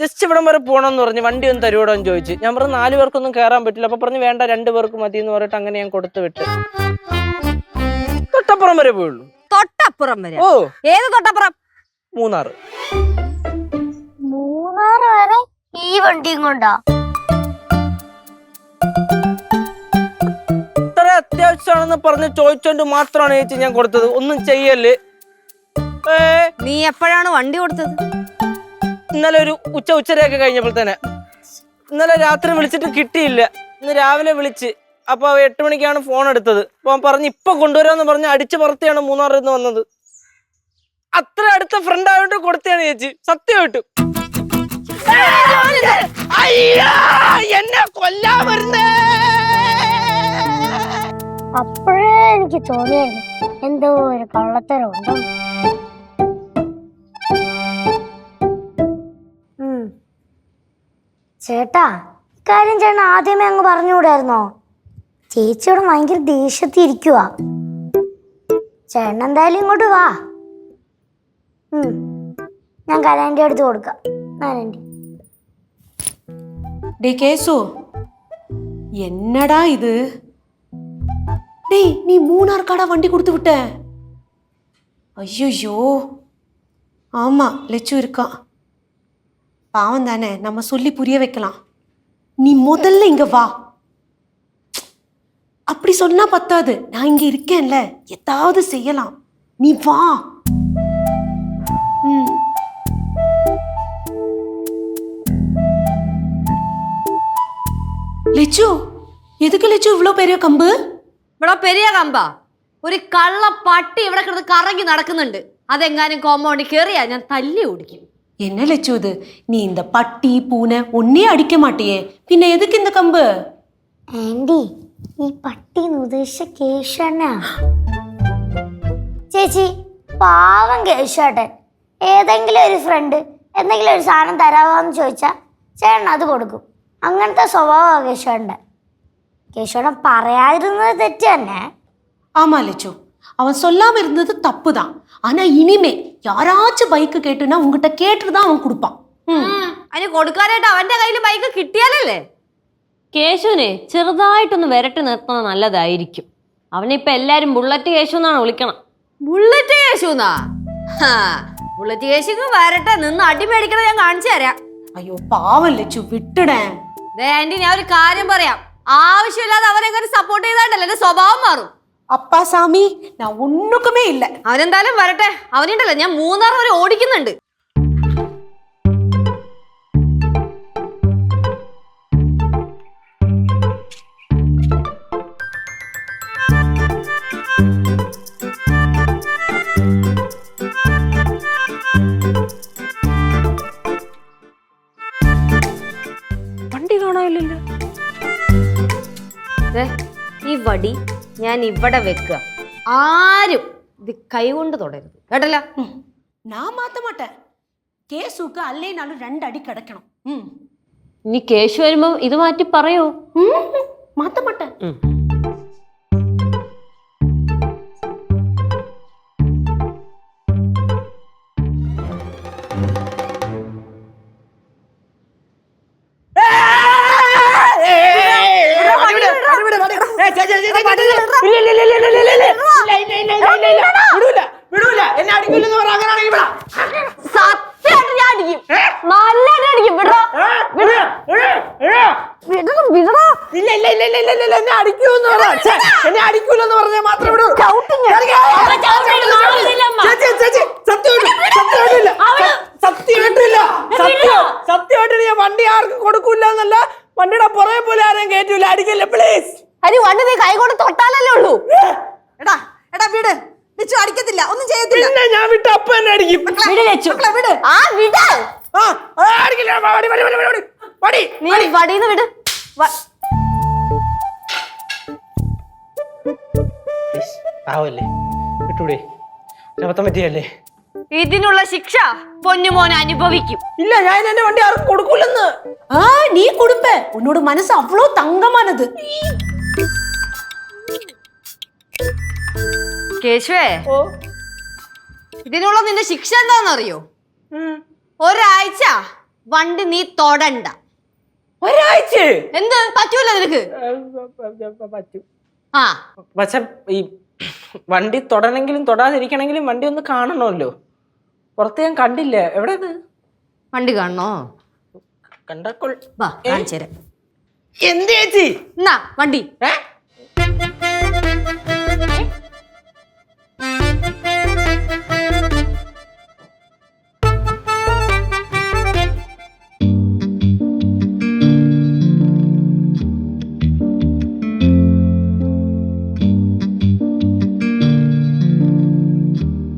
Just ഇവിടം വരെ പോകണമെന്ന് പറഞ്ഞു വണ്ടി ഒന്ന് തരുവോടോ എന്ന് ചോദിച്ചു. ഞാൻ പറഞ്ഞു നാല് പേർക്കൊന്നും കയറാൻ പറ്റില്ല. അപ്പൊ പറഞ്ഞു വേണ്ട രണ്ട് പേർക്ക് മതി എന്ന് പറഞ്ഞിട്ട് അങ്ങനെ ഞാൻ കൊടുത്തു വിട്ട്. തൊട്ടപ്പുറം വരെ പോയുള്ളൂ. തൊട്ടപ്പുറം വരെ? ഓ. ഏത് തൊട്ടപ്പുറം? മൂന്നാർ മൂന്നാർ വരെ ഈ വണ്ടിയും കൊണ്ടാ. ഇത്ര അത്യാവശ്യമാണെന്ന് പറഞ്ഞ് ചോദിച്ചോണ്ട് മാത്രമാണ് ചേച്ചി ഞാൻ കൊടുത്തത്. ഒന്നും ചെയ്യല്ലേ ഏ? നീ എപ്പോഴാണ് വണ്ടി കൊടുത്തത്? ഇന്നലെ ഒരു ഉച്ച ഉച്ചരയൊക്കെ കഴിഞ്ഞപ്പോൾ തന്നെ. ഇന്നലെ രാത്രി വിളിച്ചിട്ട് കിട്ടിയില്ല. ഇന്ന് രാവിലെ വിളിച്ച്. അപ്പൊ അവ എട്ട് മണിക്കാണ് ഫോൺ എടുത്തത്. അപ്പൊ അവൻ പറഞ്ഞ് ഇപ്പൊ കൊണ്ടുവരാന്ന് പറഞ്ഞ് അടിച്ചു പുറത്തെയാണ് മൂന്നാറിൽ നിന്ന് വന്നത്. അത്ര അടുത്ത ഫ്രണ്ട് ആയോണ്ട് കൊടുത്തതാണ് ചേച്ചി. സത്യമായിട്ടും. എന്നെ അപ്പോഴേ എനിക്ക് തോന്നിയായിരുന്നു. എന്തോ ഒരു കള്ളത്തരം ഉണ്ടോ ചേട്ടാ ഇക്കാര്യം ചേട്ടൻ ആദ്യമേ അങ്ങ് പറഞ്ഞുകൂടായിരുന്നോ ചേച്ചിയോട് ഭയങ്കര ദേഷ്യത്തിൽ ഇരിക്കുക ചേട്ടൻ എന്തായാലും ഇങ്ങോട്ട് വാ ഉം. ഞാൻ കലാൻ്റെ അടുത്ത് കൊടുക്കാം നാലൻ്റെ டேய் கேசு என்னடா இது டேய் நீ மூணார் காடா வண்டி கொடுத்து விட்ட ஐயோ ஆமா லெச்சு இருக்கான் பாவம் தானே நம்ம சொல்லி புரிய வைக்கலாம். நீ முதல்ல இங்க வா. அப்படி சொன்னா பத்தாது. நான் இங்க இருக்கேன்ல. ஏதாவது செய்யலாம். நீ வா. லிச்சு எதுக்கு லிச்சு இவ்வளோ பெரிய கம்பு? ഇവിടെ പെരിയ കമ്പ ഒരു കള്ള പട്ടി ഇവിടെ കിടന്ന് കറങ്ങി നടക്കുന്നുണ്ട്. അതെങ്ങാനും കോമ്പൗണ്ടിൽ കയറിയാ ഞാൻ തല്ലി ഓടിക്കും. என்ன லட்சு இது நீ இந்த பட்டி பூனை ஒன்னே அடிக்க மாட்டியே பின்ன எதுக்கு இந்த கம்பு ആന്റി ഈ പട്ടി എന്ന് ഉദ്ദേശിച്ച കേശണ്ണ ചേച്ചി പാവം കേശേട്ടൻ ഏതെങ്കിലും ഒരു ഫ്രണ്ട് എന്തെങ്കിലും ഒരു സാധനം തരാമോന്ന് ചോദിച്ചാൽ ചേട്ടൻ അത് കൊടുക്കും അങ്ങനത്തെ സ്വഭാവമാണ് കേശവന്റെ കേശവൻ പറയാതിരുന്നത് തെറ്റ് തന്നെ ஆமா லட்சு அவன் சொல்லாம இருந்தது தப்பு தான் ஆனா இனிமே யாராச்சும் பைக்கு கேட்டுனா உங்ககிட்ட கேட்டுட்டு தான் அவன் கொடுப்பான் ம். അതിന് കൊടുക്കാനായിട്ട് അവന്റെ കയ്യിൽ ബൈക്ക് കിട്ടിയാലല്ലേ കേശുവിനെ ചെറുതായിട്ടൊന്ന് വിരട്ടി നിർത്തുന്നത് നല്ലതായിരിക്കും അവനിപ്പോ എല്ലാരും ബുള്ളറ്റ് കേശു എന്നാണ് വിളിക്കണം ബുള്ളറ്റ് കേശുന്നാ ഹാ, ബുള്ളറ്റ് കേശുക്ക് വരട്ടെ നിന്ന് അടി മേടിക്കണം ഞാൻ കാണിച്ചു തരാം ஐயோ பாவம் லட்சு விட்டுடேன் ദേ ആന്റി ഞാൻ ഒരു കാര്യം പറയാം ആവശ്യമില്ലാതെ അവനെങ്ങനെ സപ്പോർട്ട് ചെയ്താണ്ടല്ലോ എന്റെ സ്വഭാവം മാറും அப்பா சாமி நான் ஒண்ணுக்குமே இல்லை അവനെന്തായാലും വരട്ടെ അവനുണ്ടല്ലോ ഞാൻ മൂന്നാർ വരെ ഓടിക്കുന്നുണ്ട് വണ്ടി കാണാനില്ലല്ലോ ദേ, ഈ വടി ഞാൻ ഇവിടെ വെക്കുക. ആരും ഇത് കൈകൊണ്ട് തുടരുത്. കേട്ടല്ല? ഞാൻ മാത്രമാട്ടെ കേസുക്ക് അല്ലേനാളും രണ്ടടി കിടക്കണം. ഇനി കേശു വരുമ്പോ ഇത് മാറ്റി പറയോ? മാത്രമാട്ടെ എന്നെ അടിക്കില്ലെന്ന് പറ അങ്ങനെയാണെങ്കിൽ വിടാം. സത്യമായിട്ട് ഞാൻ അടിക്കും നല്ലതായിട്ട് അടിക്കും വിടറോ ഇല്ല ഇല്ല ഇല്ല ഇല്ല ഇല്ല ഇല്ല എന്നെ അടിക്കൂന്ന് പറ. ഛെ, എന്നെ അടിക്കൂലെന്ന് പറഞ്ഞാൽ മാത്രം വിടൂ. ഇറങ്ങി. ചേച്ചി, ചേച്ചി, സത്യമായിട്ട് സത്യമായിട്ടില്ല. സത്യമായിട്ടില്ല. സത്യം സത്യമായിട്ട് ഞാൻ വണ്ടി ആർക്കും കൊടുക്കൂല എന്നല്ല. വണ്ടിയുടെ പുറകെ പോലെ ആരെയും കയറ്റൂല അടിക്കല്ലേ പ്ലീസ് അരി വണ്ടി നീ കൈ കൊണ്ട് തൊട്ടാലല്ലേ ഉള്ളൂ? എടാ എടാ വിട്. നിച്ചു അടിക്കത്തില്ല ഒന്നും ചെയ്യത്തില്ല പിന്നെ ഞാൻ വിട്ട് അപ്പ എന്നെ അടിക്കും മക്കളെ, വിട് ആ വിട് ആ ആ, അടിക്കില്ല വടി വടി വടി വടി വടി നീ വടീന്ന് വിട് വ- ആവല്ലേ വിട്ടൂടെ അബദ്ധം പറ്റിയല്ലേ ഇതിനുള്ള ശിക്ഷ പൊന്നുമോൻ അനുഭവിക്കും ഇല്ല ഞാൻ എന്റെ വണ്ടി ആർക്കും കൊടുക്കൂലെന്ന് ஆ நீ கொடுப்ப உன்னோட மனசு அவ்வளோ தங்கமானது കേശുവേ. ഓ. ഇതിനുള്ള നിന്റെ ശിക്ഷ എന്താണെന്നറിയോ. ഒരാഴ്ച വണ്ടി നീ തൊടണ്ട. ഒരാഴ്ച? എന്ത്? പറ്റൂല നിനക്ക്? ആ. പക്ഷെ ഈ വണ്ടി തൊടണെങ്കിലും തൊടാതിരിക്കണെങ്കിലും വണ്ടി ഒന്ന് കാണണമല്ലോ. പുറത്ത് ഞാൻ കണ്ടില്ല. എവിടെ വണ്ടി കാണണോ? കണ്ടാ വാ കാണിച്ചു തരാം. എന്ത് ചേച്ചി? എന്നാ വണ്ടി. ഏ?